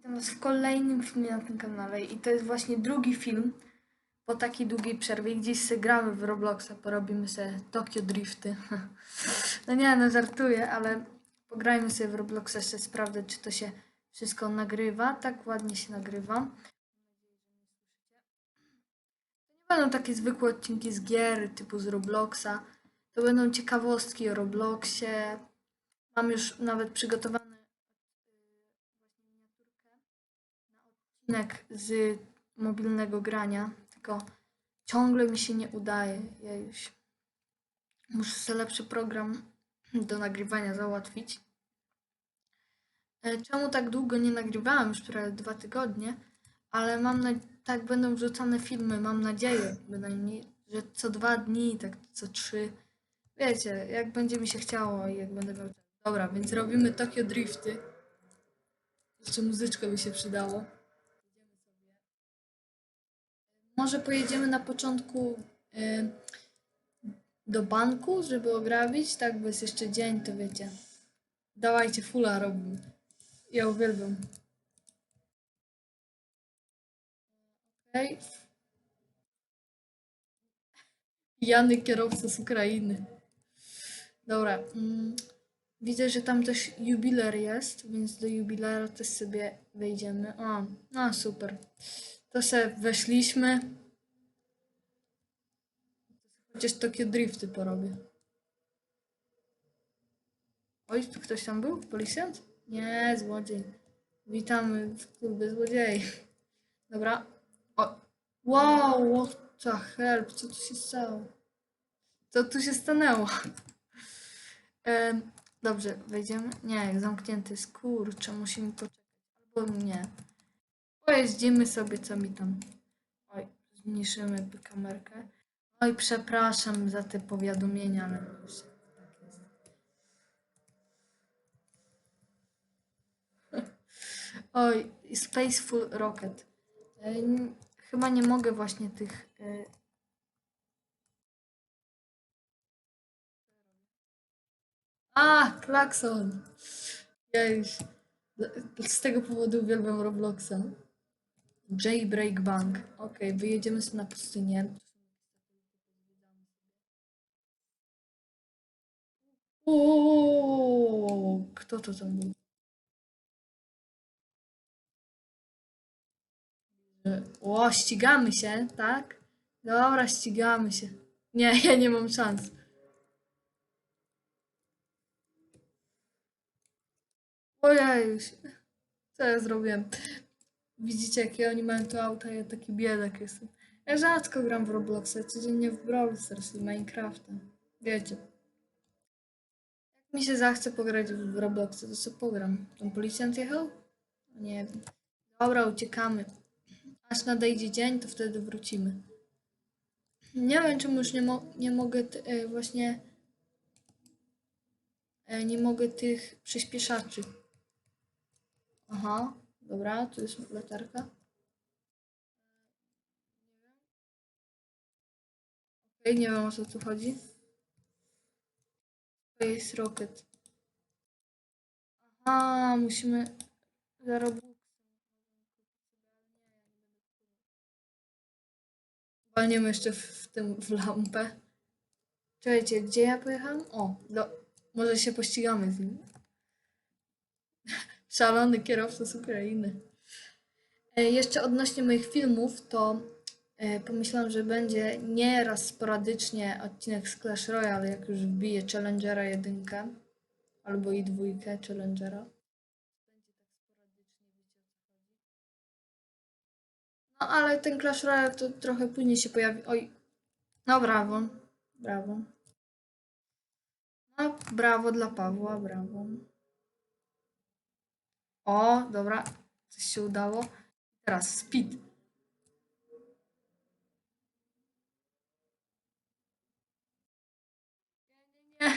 Witam Was w kolejnym filmie na tym kanale i to jest właśnie drugi film po takiej długiej przerwie. Gdzieś gramy w Robloxa, porobimy sobie Tokio Drifty. No nie, no żartuję, ale pograjmy sobie w Robloxa, jeszcze sprawdzę, czy to się wszystko nagrywa. Tak ładnie się nagrywa. To nie będą takie zwykłe odcinki z gier typu z Robloxa. To będą ciekawostki o Robloxie. Mam już nawet przygotowane odcinek z mobilnego grania, tylko ciągle mi się nie udaje. Ja już muszę sobie lepszy program do nagrywania załatwić. E, Czemu tak długo nie nagrywałem? Już prawie dwa tygodnie, ale mam na... tak będą wrzucane filmy, mam nadzieję bynajmniej, że co dwa dni, tak co trzy. Wiecie, jak będzie mi się chciało i jak będę miał. Dobra, więc robimy Tokio Drifty. Jeszcze muzyczka by się przydało. Może pojedziemy na początku y, do banku, żeby ograbić, tak, bo jest jeszcze dzień, to wiecie. Dawajcie, fula robimy. Ja uwielbiam. Okej. Pijany kierowca z Ukrainy. Dobra. Mm, widzę, że tam też jubiler jest, więc do jubilera też sobie wejdziemy. O, no super. To se weszliśmy. Chociaż takie drifty porobię. Oj, tu ktoś tam był? Policjant? Nie, złodziej. Witamy w klubie złodziei. Dobra. O. Wow, what the help, co tu się stało? Co tu się stanęło? Em, dobrze, wejdziemy. Nie, zamknięty jest. Musimy poczekać. Albo nie. Pojeździmy sobie, co mi tam. Oj, zmniejszymy kamerkę. Oj, przepraszam za te powiadomienia, ale już tak jest. Oj, Spaceful Rocket. E, Chyba nie mogę właśnie tych. e, A, klakson! Ja już. Z tego powodu uwielbiam Robloxa. Jailbreak Bank. Okej, wyjedziemy sobie na pustynię. Uuu, kto to tam był? O, ścigamy się, tak? Dobra, ścigamy się. Nie, ja nie mam szans. Ojejuś, co ja zrobiłem? Widzicie, jakie oni mają to auta, ja taki biedak jestem. Ja rzadko gram w Robloxa, codziennie w Brawl Stars i Minecrafta. Wiecie. Jak mi się zachce pograć w Robloxa, to sobie pogram. Tam policjant jechał? Nie wiem. Dobra, uciekamy. Aż nadejdzie dzień, to wtedy wrócimy. Nie wiem, czemu już nie, mo- nie mogę e, właśnie... E, nie mogę tych przyspieszaczy. Aha, dobra, tu jest latarka. Okej, nie wiem o co tu chodzi. Jest rocket. Aha, musimy zarobić. Walniemy jeszcze w, w tym w lampę. Czekajcie, gdzie ja pojechałam? O, do, może się pościgamy z nim. Szalony kierowca z Ukrainy. E, jeszcze odnośnie moich filmów, to e, pomyślałam, że będzie nie raz sporadycznie odcinek z Clash Royale, jak już wbiję Challengera jedynkę albo i dwójkę Challengera. No ale ten Clash Royale to trochę później się pojawi. Oj, no brawo, brawo. No, brawo dla Pawła, brawo. O, dobra, coś się udało. Teraz speed. Nie.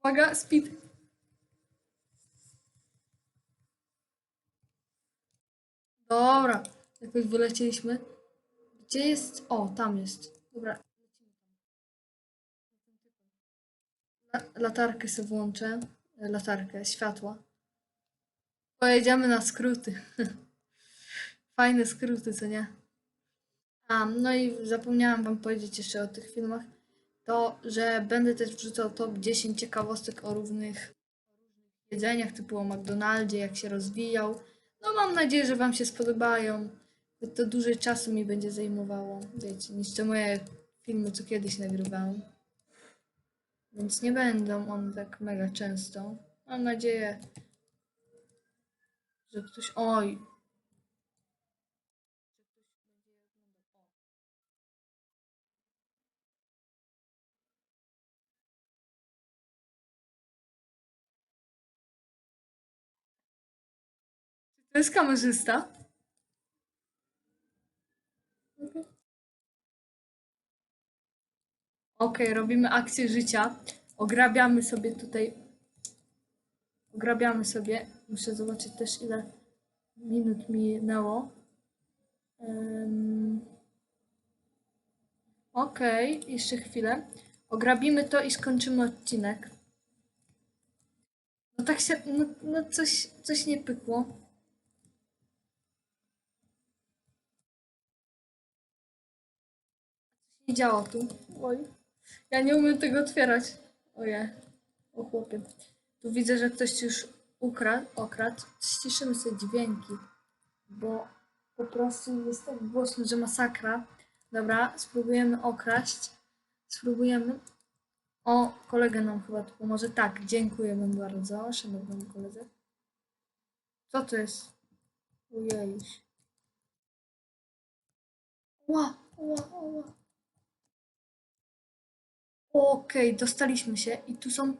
Uwaga, speed. Dobra, jakoś wylecieliśmy. Gdzie jest? O, tam jest. Dobra, latarkę sobie włączę. E, Latarkę, światła. Pojedziemy na skróty. Fajne skróty, co nie? A, no i zapomniałam wam powiedzieć jeszcze o tych filmach. To, że będę też wrzucał top 10 ciekawostek o różnych jedzeniach, typu o McDonaldzie, jak się rozwijał. No mam nadzieję, że wam się spodobają. To dłużej czasu mi będzie zajmowało, wiecie, niż te moje filmy, co kiedyś nagrywałem. Więc nie będą one tak mega często. Mam nadzieję, że ktoś. Oj! To jest kamerzysta. Okej, robimy akcję życia. Ograbiamy sobie tutaj. Ograbiamy sobie. Muszę zobaczyć też ile minut minęło. Um, Okej, jeszcze chwilę. Ograbimy to i skończymy odcinek. No tak się. No, no coś, coś nie pykło. nie działa tu. Oj. Ja nie umiem tego otwierać. Oje. O chłopie. Tu widzę, że ktoś już ukradł, okradł. Ściszymy sobie dźwięki, bo po prostu jest tak głośno, że masakra. Dobra, spróbujemy okraść. Spróbujemy. O, kolega nam chyba tu pomoże. Tak, dziękuję wam bardzo, szanownemu koledze. Co to jest? Ojej. Ła, ła, ła. Okej, dostaliśmy się i tu są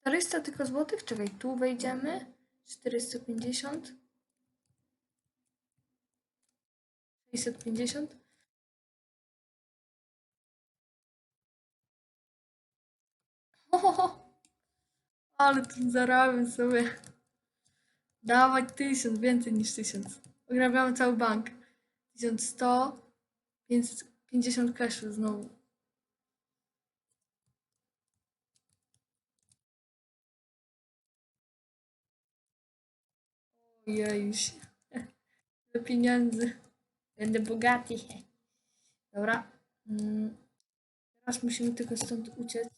400 tylko złotych. Czekaj, tu wejdziemy. 450. 650. O, ale tu zarabiam sobie. Dawać tysiąc, więcej niż tysiąc. Ograbiamy cały bank. 1100. 550 cashu znowu. Ojejuś. Tyle pieniędzy. Będę bogaty. Dobra. Mm. Teraz musimy tylko stąd uciec.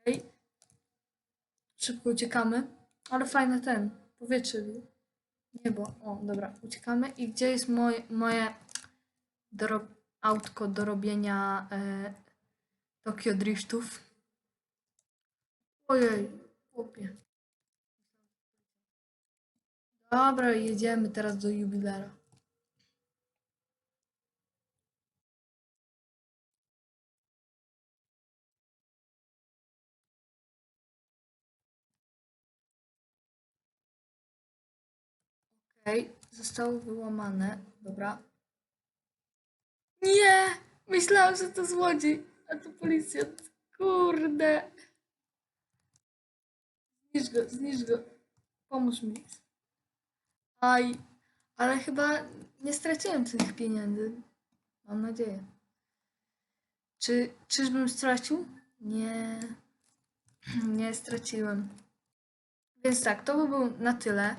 Okej. Szybko uciekamy. Ale fajny ten. Powietrze. Niebo. O, dobra, uciekamy. I gdzie jest moje, moje autko do robienia e, Tokio Driftów? Ojej, chłopie. Dobra, jedziemy teraz do jubilera. Okej, zostało wyłamane. Dobra. Nie! Myślałam, że to złodziej, a to policjant. Kurde. Zniszcz go, zniszcz go. Pomóż mi. Aj, ale chyba nie straciłem tych pieniędzy. Mam nadzieję. Czy, czyżbym stracił? Nie. Nie straciłem. Więc tak, to by było na tyle.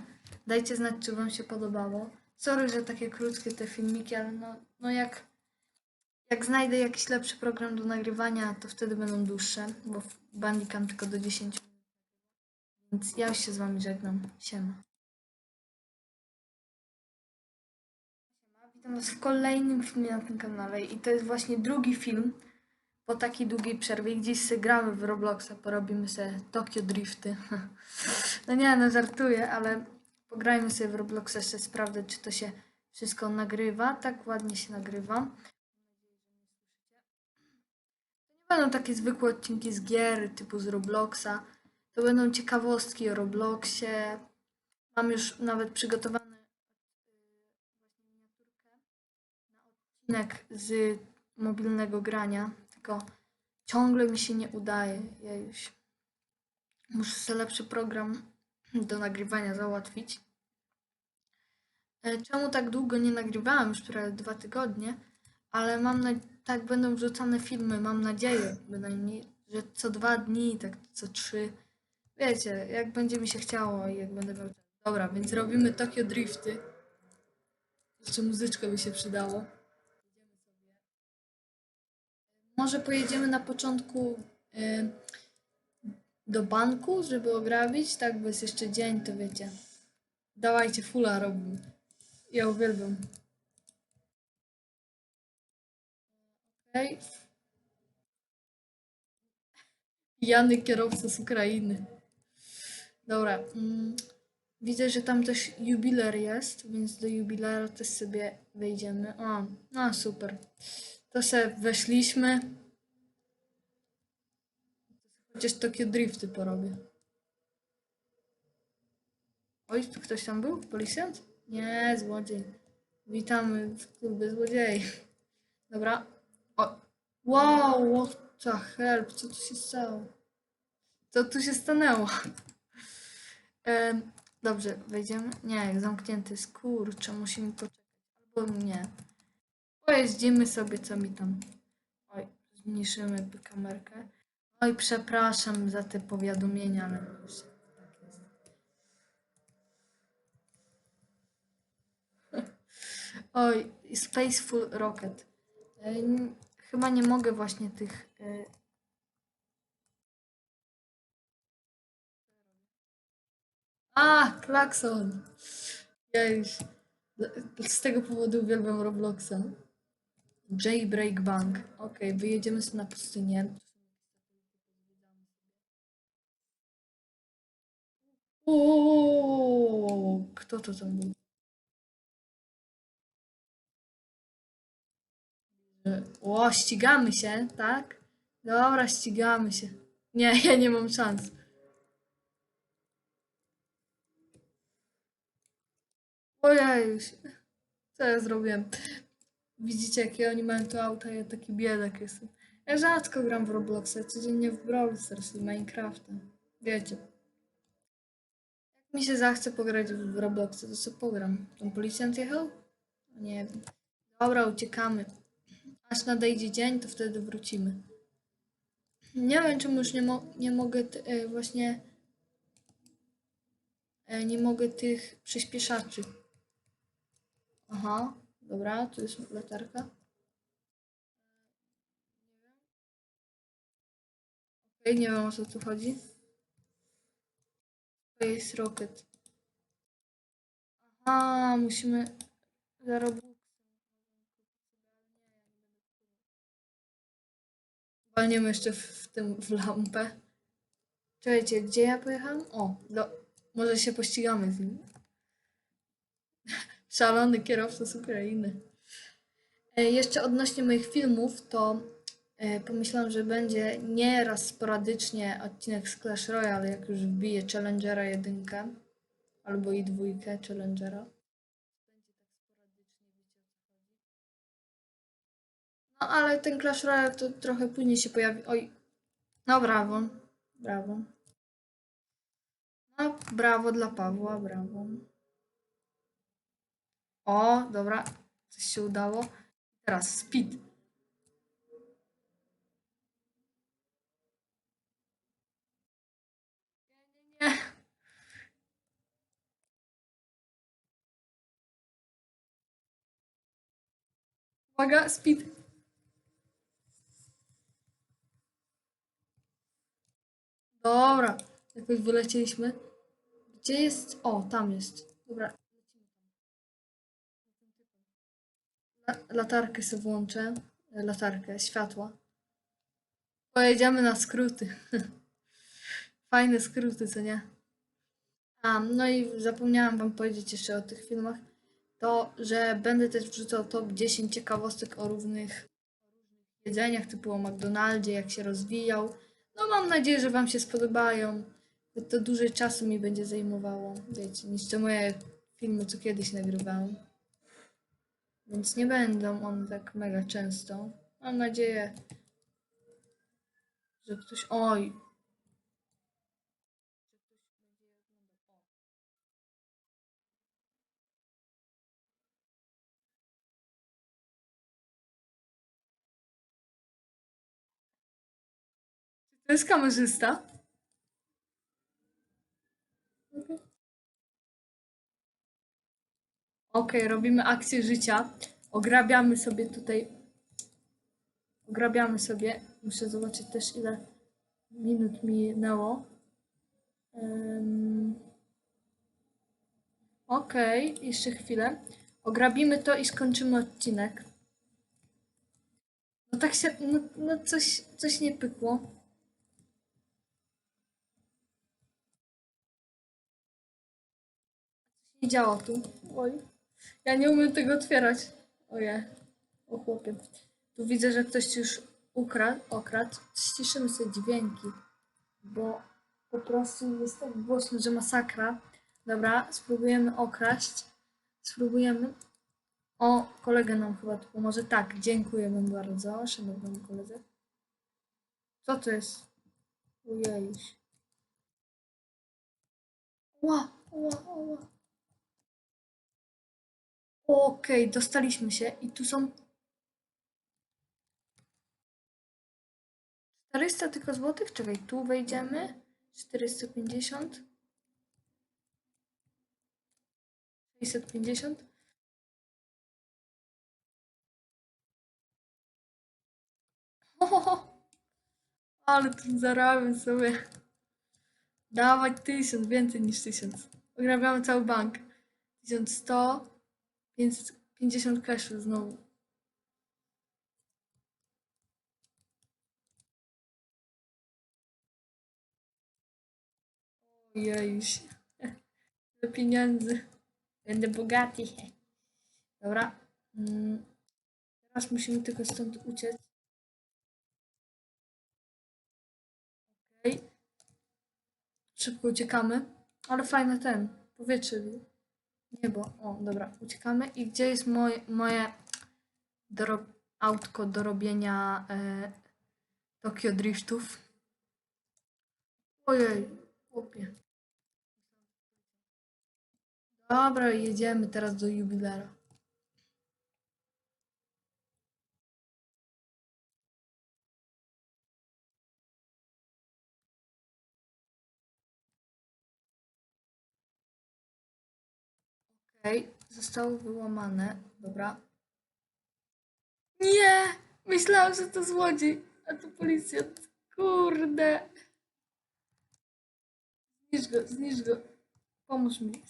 Dajcie znać, czy Wam się podobało. Sorry, że takie krótkie te filmiki, ale no, no jak, jak znajdę jakiś lepszy program do nagrywania, to wtedy będą dłuższe, bo w Bandicam tylko do 10 minut. Więc ja już się z Wami żegnam. Siema. Witam Was w kolejnym filmie na tym kanale i to jest właśnie drugi film po takiej długiej przerwie. Gdzieś sobie gramy w Robloxa, porobimy sobie Tokio Drifty. No nie, no żartuję, ale pograjmy sobie w Robloxa, jeszcze sprawdzę, czy to się wszystko nagrywa. Tak ładnie się nagrywa. To nie będą takie zwykłe odcinki z gier, typu z Robloxa. To będą ciekawostki o Robloxie. Mam już nawet przygotowany odcinek z mobilnego grania, tylko ciągle mi się nie udaje. Ja już muszę sobie lepszy program do nagrywania załatwić. E, Czemu tak długo nie nagrywałem? Już prawie dwa tygodnie, ale mam na... tak będą wrzucane filmy, mam nadzieję bynajmniej, że co dwa dni, tak co trzy. Wiecie, jak będzie mi się chciało i jak będę miał. Dobra, więc robimy Tokio Drifty. Jeszcze muzyczka by się przydało. Może pojedziemy na początku y, do banku, żeby ograbić, tak, bo jest jeszcze dzień, to wiecie. Dawajcie, fula robimy. Ja uwielbiam. Okej. Pijany kierowca z Ukrainy. Dobra. Mm, widzę, że tam też jubiler jest, więc do jubilera też sobie wejdziemy. O, no super. To se weszliśmy. Chociaż Tokio Drifty porobię. Oj, ktoś tam był? Policjant? Nie, złodziej. Witamy w klubie złodziei. Dobra. O. Wow, what the hell? Co tu się stało? Co tu się stanęło? Dobrze, wejdziemy. Nie, zamknięty jest. Kurczę, musimy poczekać. Albo nie. Pojeździmy sobie, co mi tam. Oj, zmniejszymy kamerkę. Oj, przepraszam za te powiadomienia, ale tak jest. Oj, Spaceful Rocket. E, Chyba nie mogę właśnie tych. e, A, klakson! Ja już. Z tego powodu uwielbiam Robloxa. Jailbreak Bank. Okej, wyjedziemy sobie na pustynię. Uuu, kto to tam był? O, ścigamy się, tak? Dobra, ścigamy się. Nie, ja nie mam szans. Ojej, co ja zrobiłem? Widzicie, jakie oni mają tu auta, ja taki biedak jestem. Ja rzadko gram w Robloxa, codziennie w Brawl Stars i Minecrafta. Wiecie. Mi się zachce pograć w Robloxa, to co pogram? Tam policjant jechał? Nie wiem. Dobra, uciekamy. Aż nadejdzie dzień, to wtedy wrócimy. Nie wiem, czemu już nie, mo- nie mogę e, właśnie... E, nie mogę tych przyspieszaczy. Aha, dobra, tu jest latarka. Okej, nie wiem o co tu chodzi. Jest rocket. Aha, musimy zarobić. Walniemy jeszcze w, w tym w lampę. Czekajcie, gdzie ja pojechałam? O, do, może się pościgamy z nim. Szalony kierowca z Ukrainy. E, jeszcze odnośnie moich filmów, to pomyślałam, że będzie nieraz sporadycznie odcinek z Clash Royale, jak już wbiję Challengera jedynkę albo i dwójkę Challengera. No ale ten Clash Royale to trochę później się pojawi. Oj, no brawo, brawo. No, brawo dla Pawła, brawo. O, dobra, coś się udało. Teraz speed. Nie, nie. Uwaga, speed. Dobra, jakoś wylecieliśmy. Gdzie jest? O, tam jest. Dobra. La latarkę sobie włączę. Latarkę, światła. Pojedziemy na skróty. Fajne skróty, co nie? A, no i zapomniałam wam powiedzieć jeszcze o tych filmach. To, że będę też wrzucał top 10 ciekawostek o różnych jedzeniach, typu o McDonaldzie, jak się rozwijał. No mam nadzieję, że wam się spodobają. To dłużej czasu mi będzie zajmowało, wiecie, niż te moje filmy, co kiedyś nagrywałem. Więc nie będą one tak mega często. Mam nadzieję, że ktoś... Oj! To jest kamerzysta. Okej, robimy akcję życia. Ograbiamy sobie tutaj. Ograbiamy sobie. Muszę zobaczyć też ile minut minęło. Um, Okej, jeszcze chwilę. Ograbimy to i skończymy odcinek. No tak się, no, no coś, coś nie pykło. Nie działa tu. Oj. Ja nie umiem tego otwierać. Oje. O chłopie. Tu widzę, że ktoś już ukradł, okradł. Ściszymy sobie dźwięki, bo po prostu jest tak głośno, że masakra. Dobra, spróbujemy okraść. Spróbujemy. O, kolega nam chyba tu pomoże. Tak, dziękujemy bardzo, szanownemu koledze. Co to jest? Ojejuś. Ła, ła, ła. Okej, dostaliśmy się i tu są 400 tylko złotych. Czekaj, tu wejdziemy. 450. 650. O, ale tu zarabiam sobie. Dawać tysiąc, więcej niż tysiąc. Ograbiamy cały bank. 1100, 550 cashu znowu. Ojejuś. Tyle pieniędzy. Będę bogaty. Dobra. Mm. Teraz musimy tylko stąd uciec. Okej. Szybko uciekamy. Ale fajny ten. Powietrze. Niebo. O, dobra. Uciekamy. I gdzie jest moje, moje autko do robienia e, Tokio Driftów? Ojej. Chłopie. Dobra, jedziemy teraz do jubilera. Okej, zostało wyłamane. Dobra. Nie! Myślałam, że to złodziej, a to policjant. Kurde. Zniszcz go, zniszcz go. Pomóż mi.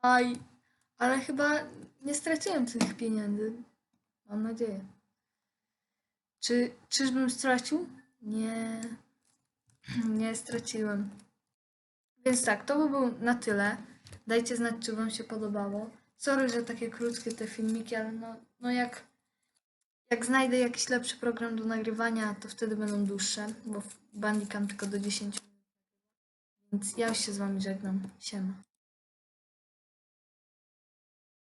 Aj, ale chyba nie straciłem tych pieniędzy. Mam nadzieję. Czy, czyżbym stracił? Nie. Nie straciłem. Więc tak, to by było na tyle. Dajcie znać, czy Wam się podobało. Sorry, że takie krótkie te filmiki, ale no, no jak, jak znajdę jakiś lepszy program do nagrywania, to wtedy będą dłuższe, bo w Bandicam tylko do 10 minut. Więc ja już się z Wami żegnam. Siema.